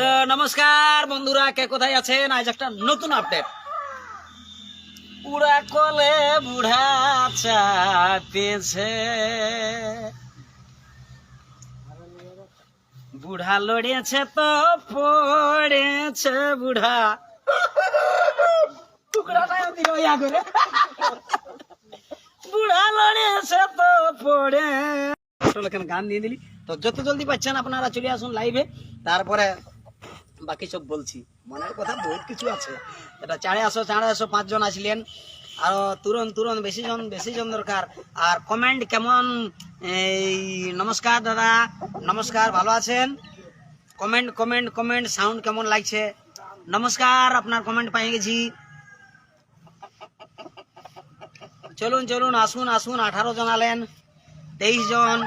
তো নমস্কার, বন্ধুরা, কে কোথায় আছেন? আজ একটা নতুন আপডেট উড়া কলে বুড়া চাপেছে বুড়া লড়েছে তো পড়েছে বুড়া। বুড়া লড়েছে তো পড়ে গান দিয়ে দিলি। তো যত জলদি পাচ্ছেন আপনারা চলে আসুন লাইভে তারপরে বাকি সব বলছি। মনের কথা বহুত কিছু আছে। এটা চারে আসো চারে আসো, পাঁচজন আসলেন। আর তুরন্ত তুরন্ত বেশি জন বেশি জন দরকার। আর কমেন্ট কেমন? এই, নমস্কার দাদা, নমস্কার, ভালো আছেন? কমেন্ট কমেন্ট কমেন্ট সাউন্ড কেমন লাগছে? নমস্কার, আপনার কমেন্ট পাই গেছি। চলুন চলুন, আসুন আসুন, আঠারো জন আলেন, তেইশ জন।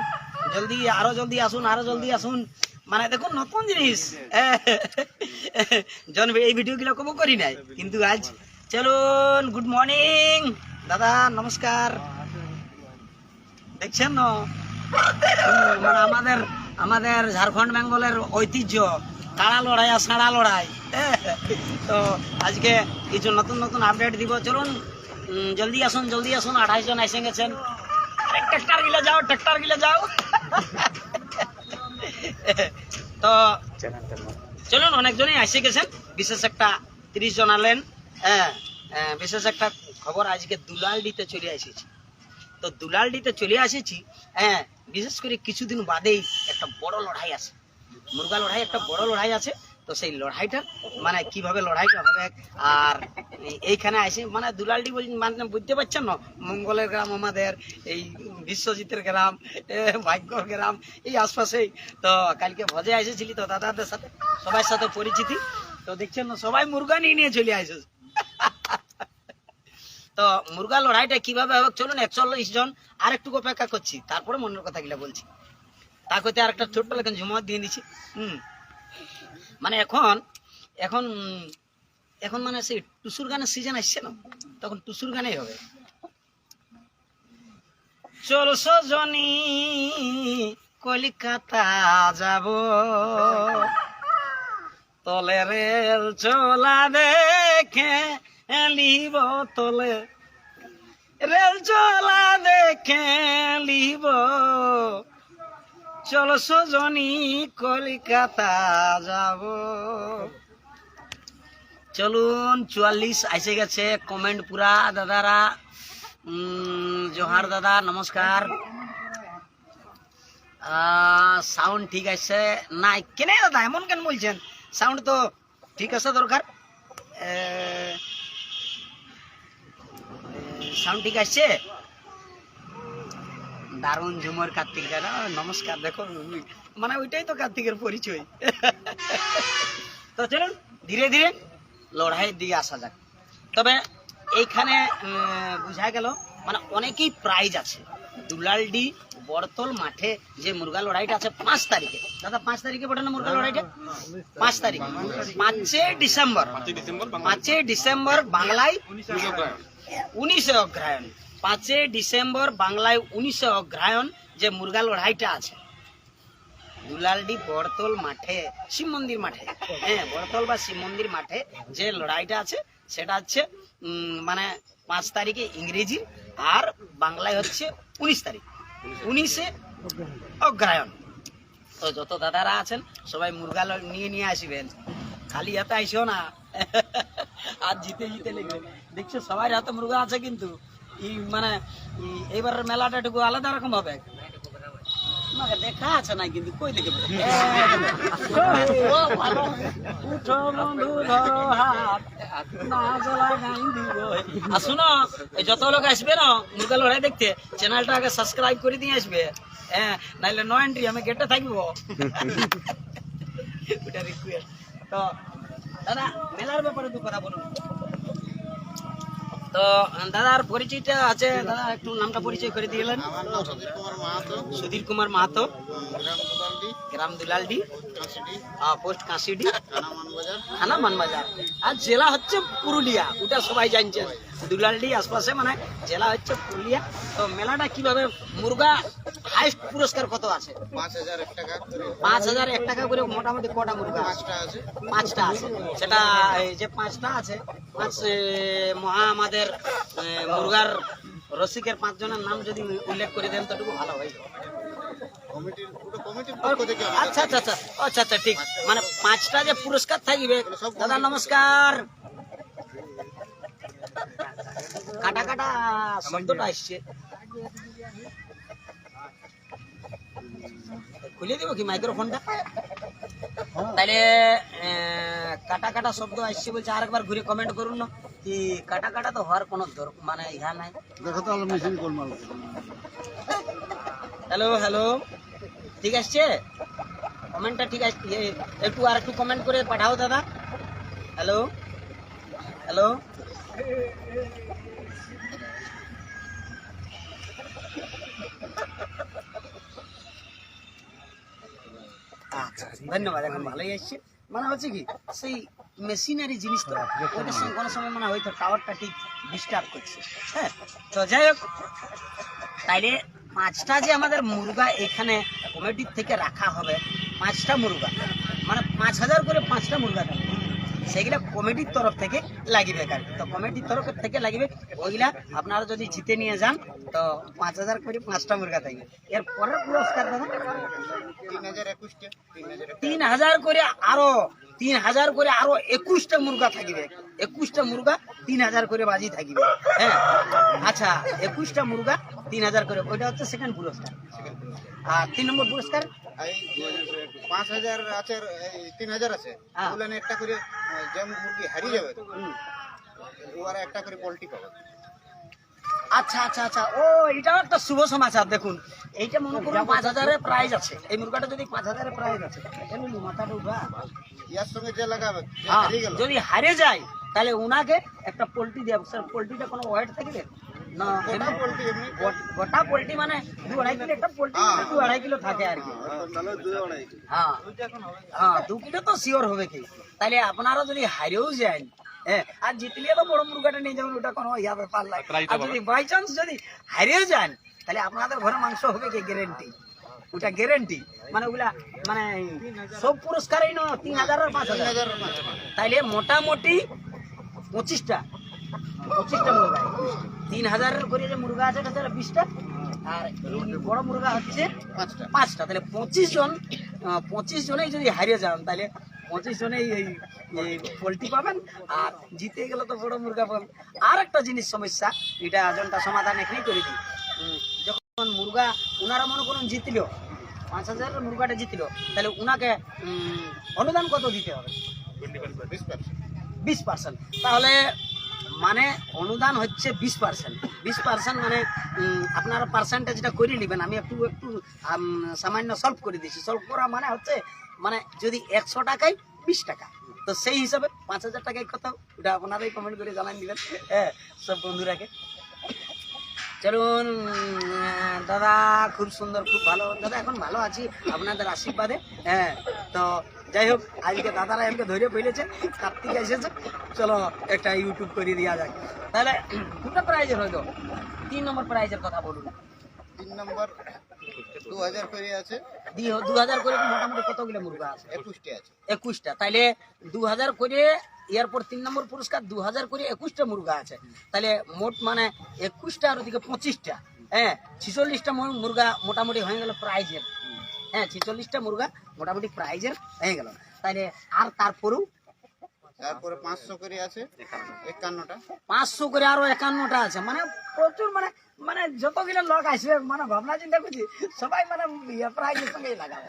জলদি, আরও জলদি আসুন, আরও জলদি আসুন। মানে দেখুন, নতুন জিনিস। জন এই ভিডিও গুলো কবো করি নাই। কিন্তু আজ চলুন গুড মর্নিং দাদা, নমস্কার। দেখছেন মানে আমাদের আমাদের ঝাড়খণ্ড বেঙ্গলের ঐতিহ্য, কাড়া লড়াই আর সাড়া লড়াই। তো আজকে কিছু নতুন নতুন আপডেট দিব। চলুন জলদি আসুন জলদি আসুন। আঠাইশ জন এসে গেছেন। ট্রাক্টর গিলে যাও ট্রাক্টর গিলে যাও। তো চলুন অনেকজনই আসে গেছেন। বিশেষ একটা তিরিশ জন আলেন। হ্যাঁ হ্যাঁ, বিশেষ একটা খবর আজকে দুলাল ডিতে চলে এসেছি। তো দুলাল ডিতে চলে এসেছি হ্যাঁ বিশেষ করে কিছুদিন বাদেই একটা বড় লড়াই আছে। মুরগা লড়াই একটা বড় লড়াই আছে। তো সেই লড়াইটা মানে কীভাবে লড়াইটা হবে আর এইখানে আসে মানে দুলালডি বল মানে বুঝতে পারছেন না? মঙ্গলের গ্রাম আমাদের, এই বিশ্বজিতের গ্রাম ভাগ্যর গ্রাম, এই আশপাশেই তো কালকে ভজে এসেছিলি তো দাদাদের সাথে, সবার সাথে পরিচিতি। তো দেখছেন না, সবাই মুরগা নিয়ে নিয়ে চলে আসে তো মুরগা লড়াইটা কীভাবে হবে, চলুন একচল্লিশ জন আর একটু অপেক্ষা করছি, তারপরে মনের কথাগুলো বলছি। তা করতে আর একটা ছোট্ট লেখেন ঝুমা দিয়ে দিচ্ছি হুম। মানে এখন এখন এখন মানে সেই টুসুর গানের সিজন আসছে না? তখন টুসুর গানেই হবে। চল সজনী কলিকাতা যাব। তলে রেল চলা দেখে লিব তলে। রেল চলা দেখে লিব চল সজনী কলিকাতা যাব। চলুন, চুয়াল্লিশ এসে গেছে কমেন্ট পুরা। দাদারা জোহার দাদা, নমস্কার। সাউন্ড ঠিক আছে? না কেন দাদা, এমন কেন বলছেন? সাউন্ড তো ঠিক আছে দরকার। সাউন্ড ঠিক আসছে দারুণ ঝুমর কার্তিক দাদা নমস্কার দেখো মানে ওইটাই তো কার্তিকের পরিচয়। তো চলুন ধীরে ধীরে লড়াইয়ের দিকে আসা যাক। তবে এইখানে বোঝা গেল মানে অনেকেই প্রাইজ আছে। দুলালডি বড়তল মাঠে যে মুরগা লড়াইটা আছে পাঁচ তারিখে। দাদা পাঁচ তারিখে বটে না মুরগা লড়াইটা? পাঁচ তারিখ। পাঁচে ডিসেম্বর। পাঁচই ডিসেম্বর বাংলায় উনিশে অগ্রায়ণ পাঁচই ডিসেম্বর বাংলায় উনিশে অগ্রায়ণ যে মুরগা লড়াইটা আছে। দুলালডি বড়তল মাঠে, শিব মন্দির মাঠে হ্যাঁ বড়তল বা শিব মন্দির মাঠে যে লড়াইটা আছে, সেটা হচ্ছে মানে পাঁচ তারিখে ইংরেজি আর বাংলায় হচ্ছে উনিশ তারিখ। উনিশে অগ্রায়ণ। তো যত দাদারা আছেন, সবাই মুরগা নিয়ে নিয়ে আসবেন। খালি হাতে আইসো না। আর জিতে জিতে লেগে দেখছ সবাই হাতে মুরগা আছে কিন্তু। এই মানে এই এবারের মেলাটা একটু আলাদা রকম হবে? দেখা আছে না কিন্তু কই দেখে উঠো বন্ধু ধরো হাত যত লোক আসবে না মুরগা লড়াই দেখতে চ্যানেলটা আগে সাবস্ক্রাইব করে দিয়ে আসবে। হ্যাঁ নাইলে নো এন্ট্রি আমি গেটে থাকব। ওটা রিকোয়েস্ট তো দাদা মেলার ব্যাপারে দু কথা বলুন। তো দাদার পরিচয়টা আছে দাদা একটু নামটা পরিচয় করে দিলেন সুধীর কুমার মাহাতো। গ্রাম দুলালডি। পোস্ট কাশিডি। কানামান থানা মানবাজার। আর জেলা হচ্ছে পুরুলিয়া ওটা সবাই জানছেন। দুলালডি আশপাশে মানে জেলা হচ্ছে পুরুলিয়া। তো মেলাটা কীভাবে মুরগা হাইস্ট পুরস্কার কত আছে? পাঁচ হাজার এক টাকা করে। মোটামুটি কটা মুরগা আছে? পাঁচটা আছে। সেটা এই যে পাঁচটা আছে পাঁচ মহা আমাদের মুরগার রসিকের পাঁচ জনের নাম যদি উল্লেখ করে দেন তটুকু ভালো হয়। আচ্ছা আচ্ছা আচ্ছা। আচ্ছা আচ্ছা ঠিক। মানে পাঁচটা যে পুরস্কার থাকবে দাদা নমস্কার। কাটা কাটা শব্দটা আসছে। খুলে দিব কি মাইক্রোফোনটা তাহলে কাটা কাটা শব্দ আসছে বলছে আরেকবার ঘুরে কমেন্ট করুন না। কি কাটা কাটা তো হওয়ার কোনো মানে ইহা নাই। দেখো তো মেশিন গোলমাল হ্যালো হ্যালো। ঠিক আসছে? কমেন্টটা ঠিক আছে একটু আর একটু কমেন্ট করে পাঠাও দাদা। হ্যালো? হ্যালো? ধন্যবাদ, এখন ভালোই আসছে। মানে হচ্ছে কি, সেই মেশিনারি জিনিস তো ওইটার সঙ্গে কোনো সময় মানে হয়তো টাওয়ারটা ঠিক ডিস্টার্ব করছে। হ্যাঁ তো যাই হোক, তাইলে পাঁচটা যে আমাদের মুরগা এখানে কমিটির থেকে রাখা হবে, পাঁচটা মুরগা। মানে পাঁচ হাজার করে পাঁচটা মুরগা থাকবে সেগুলা কমিটির তরফ থেকে লাগিবে কার তো কমিটির তরফ থেকে লাগিবে ওইগুলা আপনারা যদি জিতে নিয়ে যান তো পাঁচ হাজার করে পাঁচটা মুরগা থাকবে। এর পরের পুরস্কার দাদা? তিন হাজার করে আরও তিন হাজার করে আরও একুশটা মুরগা থাকবে। একুশটা মুরগা তিন হাজার করে বাজি থাকবে হ্যাঁ? আচ্ছা একুশটা মুরগা তিন হাজার করে ওইটা হচ্ছে সেকেন্ড পুরস্কার। আর তিন নম্বর পুরস্কার? পাঁচ হাজার আছে তিন হাজার আছে হ্যাঁ। একটা করে আহ, যে মুরগি হারিয়ে যাবে। ওরা একটা করে পোল্ট্রি পাবে। আচ্ছা আচ্ছা আচ্ছা। ও এটাও একটা শুভ সমাচার দেখুন। এইটা মনে করুন পাঁচ হাজারের প্রাইজ আছে। এই মুরগাটা যদি পাঁচ হাজারের প্রাইজ আছে মাথাটা উঠা ইয়ার সঙ্গে যে লাগাবে হ্যাঁ, যদি হারে যায় তাহলে ওনাকে একটা পোলট্রি দেব স্যার পোল্ট্রিটা কোনো ওয়েট থাকবে? না গোটা পোল্ট্রি মানে দু আড়াই কিলো একটা পোল্ট্রি মানে দু আড়াই কিলো থাকে আর কি। হ্যাঁ হ্যাঁ দু কিলো তো শিওর হবে কি? তাহলে আপনারা যদি হারেও যান হ্যাঁ আর জিতলে তো বড় মুরগাটা নিয়ে যাবেন ওটা কোনো ইয়া ব্যাপার নাই। আর যদি বাই চান্স যদি হারিয়ে যান তাহলে আপনাদের ঘরে মাংস হবে কি গ্যারেন্টি ওটা গ্যারেন্টি মানে ওগুলা মানে সব পুরস্কারই না তিন হাজার আর পাঁচ হাজার। তাইলে মোটামুটি পঁচিশটা পঁচিশটা মুরগা। তিন হাজারের করে যে মুরগা আছে তাহলে বিশটা। আর বড় মুরগা হচ্ছে পাঁচটা। পাঁচটা। তাহলে পঁচিশ জন পঁচিশ জনেই যদি হারিয়ে যান তাহলে পঁচিশ জনেই এই পোলট্রি পাবেন, আর জিতে গেলে তো বড় মুরগা পাবেন। আর একটা জিনিস সমস্যা, এটা আজনটা সমাধান এখানেই করে দিই। যখন মুরগা ওনারা মনে করুন জিতলো, পাঁচ হাজারের মুরগাটা জিতলো, তাহলে ওনাকে অনুদান কত দিতে হবে? বিশ পার্সেন্ট। তাহলে মানে অনুদান হচ্ছে বিশ পার্সেন্ট। বিশ পার্সেন্ট মানে আপনারা পার্সেন্টেজটা করে নেবেন। আমি একটু একটু সামান্য সলভ করে দিয়েছি। সলভ করা মানে হচ্ছে মানে যদি একশো টাকায় বিশ টাকা, তো সেই হিসাবে পাঁচ হাজার টাকায় কত? ওটা আপনারাই কমেন্ট করে জানান দিবেন হ্যাঁ সব বন্ধুরাকে। চলুন দাদা, খুব সুন্দর, খুব ভালো। দাদা, এখন ভালো আছি আপনাদের আশীর্বাদে। হ্যাঁ তো যাই হোক, আজকে দাদারা আমাকে ধরে ফেলেছে, কার্তিক এসেছে। চলো, একটা ইউটিউব করে দেওয়া যাক। তাহলে, দুটো প্রাইজের হয়তো তিন নম্বর প্রাইজের কথা বলুন। তিন নম্বর দু হাজার করে আছে। দু হাজার করে মোটামুটি কতগুলো মুরগা আছে? একুশটি আছে। একুশটা। তাইলে দু হাজার করে এরপর তিন নম্বর পুরস্কার দু হাজার করে একুশটা মুরগা আছে। তাহলে মোট মানে একুশটা আর ওদিকে পঁচিশটা। হ্যাঁ ছিচল্লিশটা মুরগা মোটামুটি হয়ে গেল প্রাইজের। হ্যাঁ ছিচল্লিশটা মুরগা মোটামুটি প্রাইজের হয়ে গেল। তাইলে আর তারপরেও তারপরে পাঁচশো করে আছে একান্নটা। পাঁচশো করে আরও একান্নটা আছে। মানে প্রচুর মানে মানে যতগুলো লোক আসবে মানে ভাবনা চিন্তা করছি সবাই মানে ইয়ে প্রাইজের সঙ্গে লাগাবে।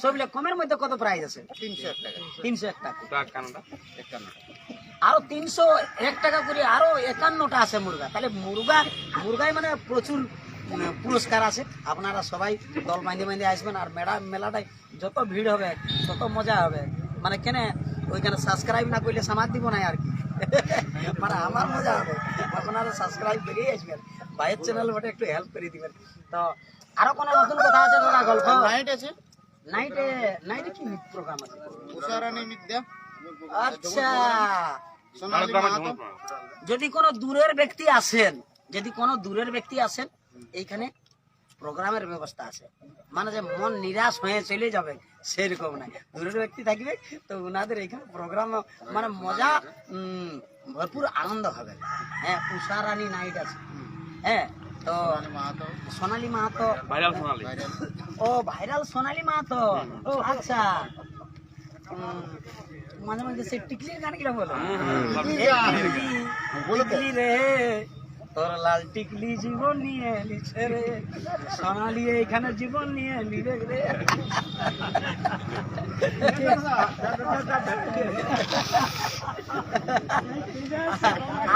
সবগুলো কমের মধ্যে কত প্রাইজ আছে? তিনশো এক টাকা। তিনশো এক টাকা। একান্নটা? আরও তিনশো এক টাকা করে আরও একান্নটা আছে মুরগা। তাহলে মুরগা মুরগায় মানে প্রচুর পুরস্কার আছে। আপনারা সবাই দল বাঁধে বাঁধে আসবেন আর মেলা মেলাটায় যত ভিড় হবে তত মজা হবে। মানে কেন ওইখানে সাবস্ক্রাইব না করলে সামাদ দিব না আর কি। মানে আমার মজা হবে। আপনারা সাবস্ক্রাইব করেই আসবেন। ভাইয়ের চ্যানেল বটে একটু হেল্প করে দিবেন। তো আরও কোনো নতুন কথা আছে দাদা গল্প? নাইট আছে। নাইটে নাইটে কি প্রোগ্রাম আছে? উষারানী বিদ্যা আচ্ছা। যদি কোনো দূরের ব্যক্তি আসেন যদি কোনো দূরের ব্যক্তি আসেন এইখানে প্রোগ্রামের ব্যবস্থা আছে। মানে যে মন নিরাশ হয়ে চলে যাবে সেরকম না। দূরের ব্যক্তি থাকবে তো ওনাদের এখানে প্রোগ্রাম মানে মজা ভরপুর আনন্দ হবে। হ্যাঁ উষা রানী নাইট আছে। হ্যাঁ তো সোনালী মাহাতো। ভাইরাল সোনালি। ও ভাইরাল সোনালী মাহাতো। ও আচ্ছা। মাঝে মাঝে সে টিকলির গান কিরা বলো? টিকলি, টিকলি রে। তোর লাল টিকলি জীবন নিয়ে লিছে রে। সোনালি এইখানে জীবন নিয়ে লিরে রে।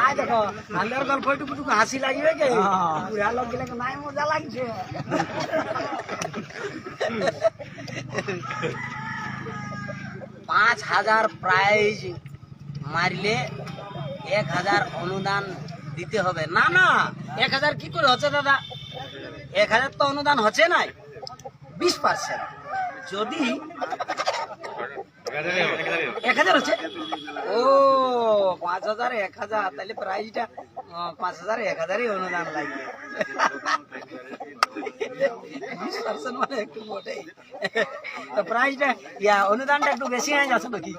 আয় দেখো আন্দার গল্প একটু একটু হাসি লাগবে কে? বুড়া লোক গেলে নাই মজা লাগছে। পাঁচ হাজার প্রাইজ মারলে এক হাজার অনুদান দিতে হবে। না না, এক হাজার কি করে হচ্ছে দাদা? এক হাজার তো অনুদান হচ্ছে নাই, বিশ পার্সেন্ট। যদি এক হাজার হচ্ছে? ও, পাঁচ হাজার এক হাজার, তাহলে প্রাইজটা পাঁচ হাজার এক হাজারই অনুদান লাগবে। বিশ পার্সেন্ট মানে একটু মোটেই। তো প্রাইজটা ইয়া, অনুদানটা একটু বেশি হয়ে যাচ্ছে নাকি?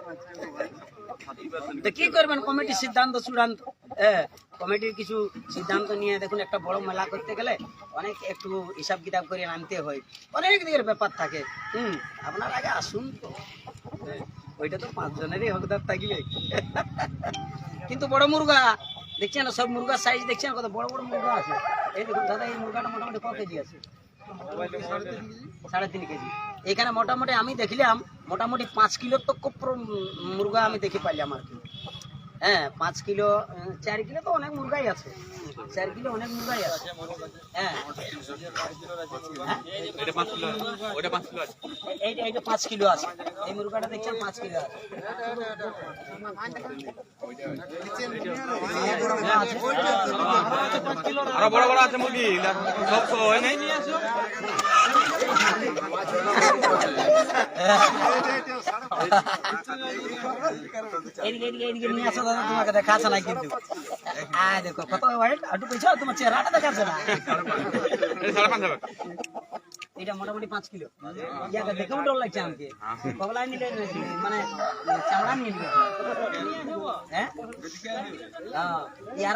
কি করবেন? কমিটির সিদ্ধান্ত, চূড়ান্ত। হ্যাঁ কমিটির কিছু সিদ্ধান্ত নিয়ে দেখুন, একটা বড় মেলা করতে গেলে অনেক একটু হিসাব কিতাব করে আনতে হয়। অনেক দিকের ব্যাপার থাকে। হুম, আপনার আগে আসুন ওইটা তো পাঁচজনেরই হকদার থাকবে কিন্তু বড় মুরগা, দেখছেন সব মুরগার সাইজ দেখছেন? কত বড় বড় মুরগা আছে। এই দেখুন, দাদা, এই মুরগাটা মোটামুটি ক কেজি আছে? সাড়ে তিন কেজি। এখানে মোটামুটি আমি দেখলাম মোটামুটি পাঁচ কিলো তো কোপ্র মুরগা আমি দেখি পাইলাম আর কি। হ্যাঁ পাঁচ কিলো চার কিলো তো অনেক মুরগাই আছে। চার কিলো অনেক মুরগাই আছে। হ্যাঁ? এটা পাঁচ কিলো ওটা পাঁচ কিলো আছে। এইটা পাঁচ কিলো আছে। এই মুরগাটা দেখছেন পাঁচ কিলো আছে। আছে। আরও বড় বড় আছে মুরগি। সব সব হয় নাই। তোমাকে দেখাচ্ছে তোমার চেহারাটা দেখাচ্ছে এটা মোটামুটি পাঁচ কিলো। দেখেও ডর লাগছে আমাকে। নিলে মানে চামড়া নিয়ে নিবে। হ্যাঁ? হ্যাঁ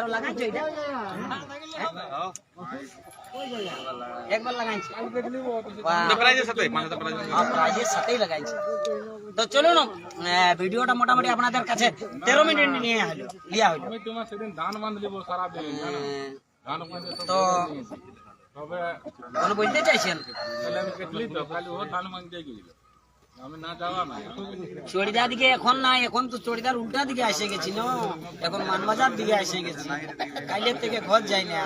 এটা? হ্যাঁ? একবার লাগাইছি। বাহ। প্রাইজের সাথে পাঁচ হাজার হ্যাঁ, প্রাইজের সাথেই লাগাইছি। তো চলুন আহ, ভিডিওটা মোটামুটি আপনাদের কাছে তেরো মিনিট নিয়ে হলো লিয়া হলো। আমি তোমার সেদিন ধান বাঁধলিব সারা দিন ধান তো তো তবে বলতে চাইছেন? আমি কেটলি তো খালি ও ধান বাঁধতে গেছিল। আমি না যাওয়া না চড়িদার দিকে এখন নাই এখন তো চড়িদার উল্টা দিকে এসে গেছিল এখন মানবাজার দিকে এসে গেছি। কাইলের থেকে ঘর যাই না।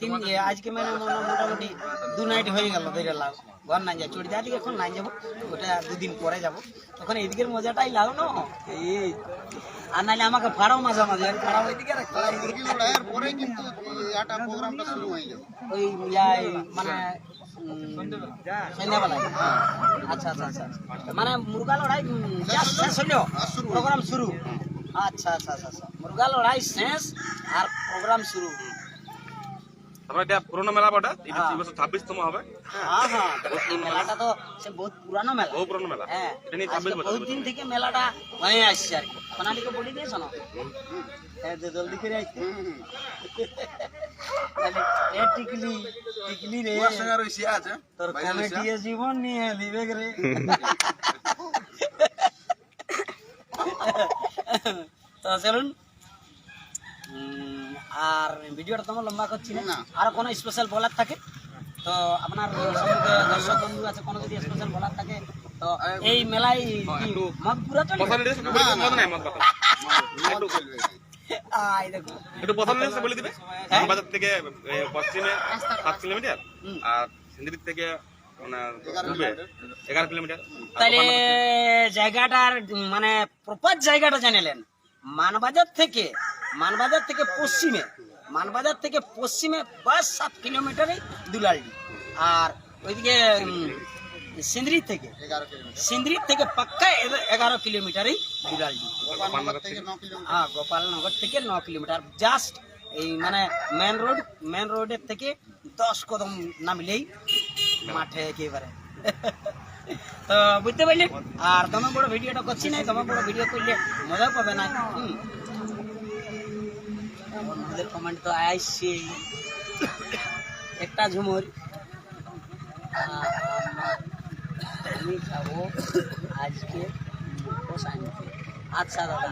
তিন আজকে মানে মোটামুটি দু নাইট হয়ে গেল ধরে লাভ ঘর নাই যায় চড়িদার দিকে এখন নাই যাব ওটা দুদিন পরে যাব। তখন এদিকের মজাটাই লাও না? এই আর নাহলে আমাকে ফাড়াও মাঝে মাঝে ফাড়াও ওইদিকে। পরে কিন্তু একটা প্রোগ্রামটা শুরু হয়ে যাবে ওই মানে সন্ধ্যাবেলায়। আচ্ছা আচ্ছা আচ্ছা মানে মুরগা লড়াই শেষ হলো প্রোগ্রাম শুরু। আচ্ছা আচ্ছা আচ্ছা আচ্ছা। মুরগা লড়াই শেষ আর প্রোগ্রাম শুরু। তারপরে এটা পুরোনো মেলা বটা এটা এই বছর ছাব্বিশতম হবে। হ্যাঁ হ্যাঁ। এই মেলাটা তো সে বহুত পুরানো মেলা। বহু পুরোনো মেলা। হ্যাঁ। এটা নিয়ে ছাব্বিশ বছর বহুত থেকে মেলাটা হয়ে আসছে আর কি। সোনালিকে বলে দিয়েছ না হ্যাঁ জলদি করে এ টিকলি টিকলি রে। তোর কমিটি জীবন নিয়ে দিবে রে। তো চলুন। আর ভিডিওটা তোমার লম্বা করছি না। আর কোনো স্পেশাল বলার থাকে? তো আপনার সম্মুখে দর্শক বন্ধু আছে কোনো যদি স্পেশাল বলার থাকে তো এই মেলায় মদ পুরা চলে? আই দেখো। একটু পছন্দ বলে দিবে হ্যাঁ? বাজার থেকে পশ্চিমে সাত কিলোমিটার আর সিন্দির থেকে এগারো কিলোমিটার। তাহলে জায়গাটার মানে প্রপার জায়গাটা জানিলেন মানবাজার থেকে মানবাজার থেকে পশ্চিমে মানবাজার থেকে পশ্চিমে বাস সাত কিলোমিটারই দুলালডি। আর ওইদিকে সিন্দ্রি থেকে সিন্দ্রি থেকে পাক্কা এগারো কিলোমিটারই দুলালডি। হ্যাঁ গোপালনগর থেকে ন কিলোমিটার। জাস্ট এই মানে মেন রোড মেন রোডের থেকে দশ কদম নামিলেই মাঠে একেবারে। তো বুঝতে পারলি আর তোমার বড় ভিডিওটা করছি না তোমার বড় ভিডিও করলে মজা পাবে না। হুম। বন্ধুদের কমেন্ট তো আসছে একটা ঝুমুর। আমি যাব আজকে। আচ্ছা দাদা,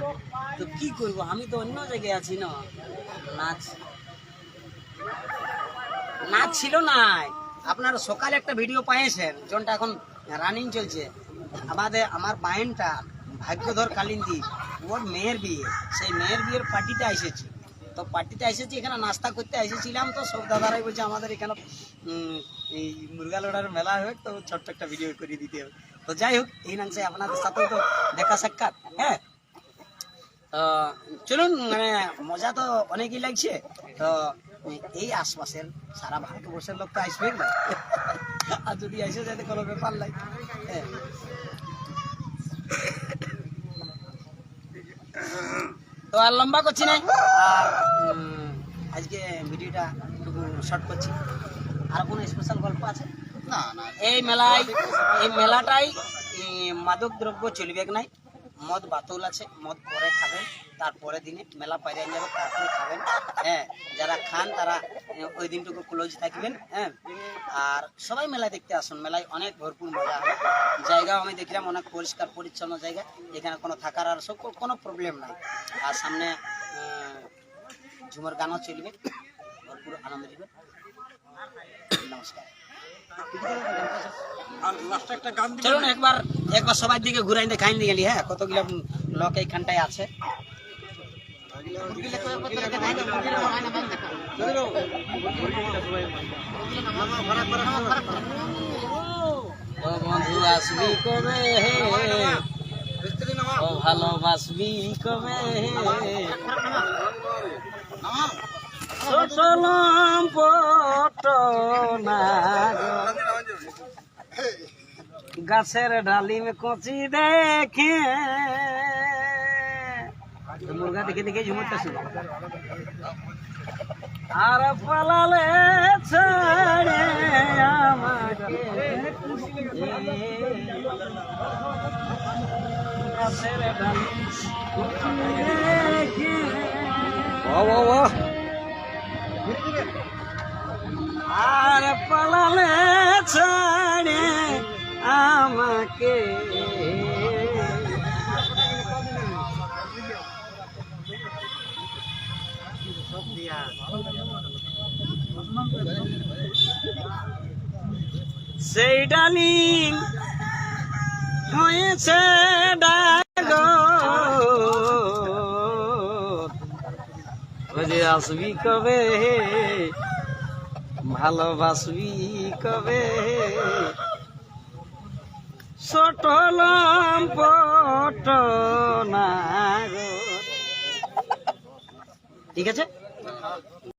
তো কি করব? আমি তো অন্য জায়গায় আছি না। নাচ। নাচ ছিল নাই আপনার সকালে একটা ভিডিও পাইয়েছেন যোনটা এখন রানিং চলছে। আমাদের, আমার বায়েনটা ভাগ্যধর কালিন্দি, ওর মেয়ের বিয়ে। সেই মেয়ের বিয়ের পার্টিটা এসেছি। তো পার্টিতে এসেছি, এখানে নাস্তা করতে এসেছিলাম, তো সব দাদারাই বলছে আমাদের এখানে এই মুরগা লোড়ার মেলা হবে তো ছোট্ট একটা ভিডিও করে দিতে হবে। তো যাই হোক, এই নাংসে আপনাদের সাথেও তো দেখা সাক্ষাৎ হ্যাঁ? তো চলুন মানে মজা তো অনেকই লাগছে। তো এই আশপাশের সারা ভারতবর্ষের লোক তো আসবে না। আর যদি আসে যাতে কোনো ব্যাপার নাই। হ্যাঁ। তো আর লম্বা করছি না। আর আজকে ভিডিওটা একটু শর্ট করছি। আর কোনো স্পেশাল গল্প আছে? না না এই মেলায় এই মেলাটাই মাদক দ্রব্য চলবে নাই? মদ বাতল আছে, মদ পরে খাবেন তারপরে দিনে মেলা পাইরে যাবে, তারপরে খাবেন। হ্যাঁ যারা খান তারা ওই দিনটুকু ক্লোজ থাকবেন হ্যাঁ। আর সবাই মেলায় দেখতে আসুন, মেলায় অনেক ভরপুর মজা হবে। জায়গাও আমি দেখলাম, অনেক পরিষ্কার, পরিচ্ছন্ন জায়গা। এখানে কোনো থাকার আর সব কোনো প্রবলেম নাই। আর সামনে ঝুমুর গানও চলবে। ভরপুর আনন্দ দিবে নমস্কার। চলুন একবার একবার সবার দিকে ঘুরাই দিয়ে গেলি হ্যাঁ? কতগুলো লোক এইখানটায় আছে? ও বন্ধু আসবি কবে ও ভালোবাসবি কবে ছোটলাম পটনা। গাছের ডালিমে কচি দেখে। মুরগা দেখে দেখে ঝুমুরটা শুরু আর পালালে ছাড়ে আমাকে গাছের ডালিমে কচি আর পালালে ছাড়ে আমাকে। সেই ডালিম হয়েছে ডাগ। আসবি কবে? ভালোবাসবি কবে? সটলম পট না ঠিক আছে?